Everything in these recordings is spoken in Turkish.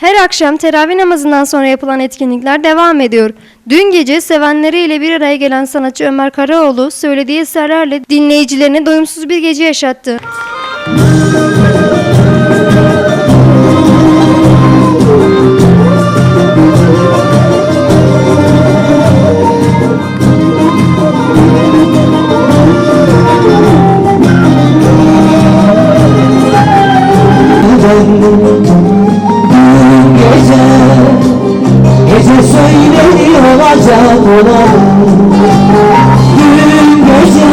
Her akşam teravih namazından sonra yapılan etkinlikler devam ediyor. Dün gece sevenleriyle bir araya gelen sanatçı Ömer Karaoğlu söylediği eserlerle dinleyicilerine doyumsuz bir gece yaşattı. gece Gece söyledi olacak olan Dün gece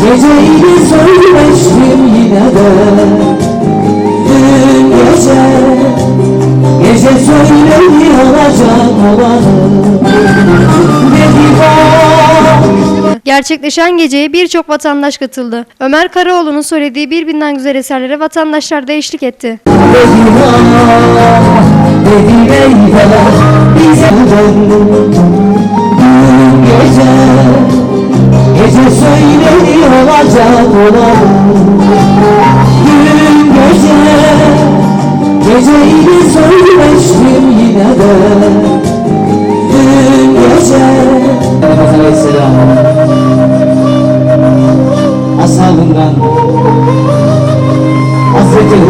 Geceydi söylemiştim yine de Dün gece Gece söyledi olacak olan Dedi Gerçekleşen geceye birçok vatandaş katıldı. Ömer Karaoğlu'nun söylediği birbirinden güzel eserlere vatandaşlar da eşlik etti. Dedi Dedi eyvallah Bize Dün gece. Gece söyledi olacak olan Dün gece. Geceydi söylemiştim yine de Dün gece. Efendimiz Aleyhisselam Ashabından Hazreti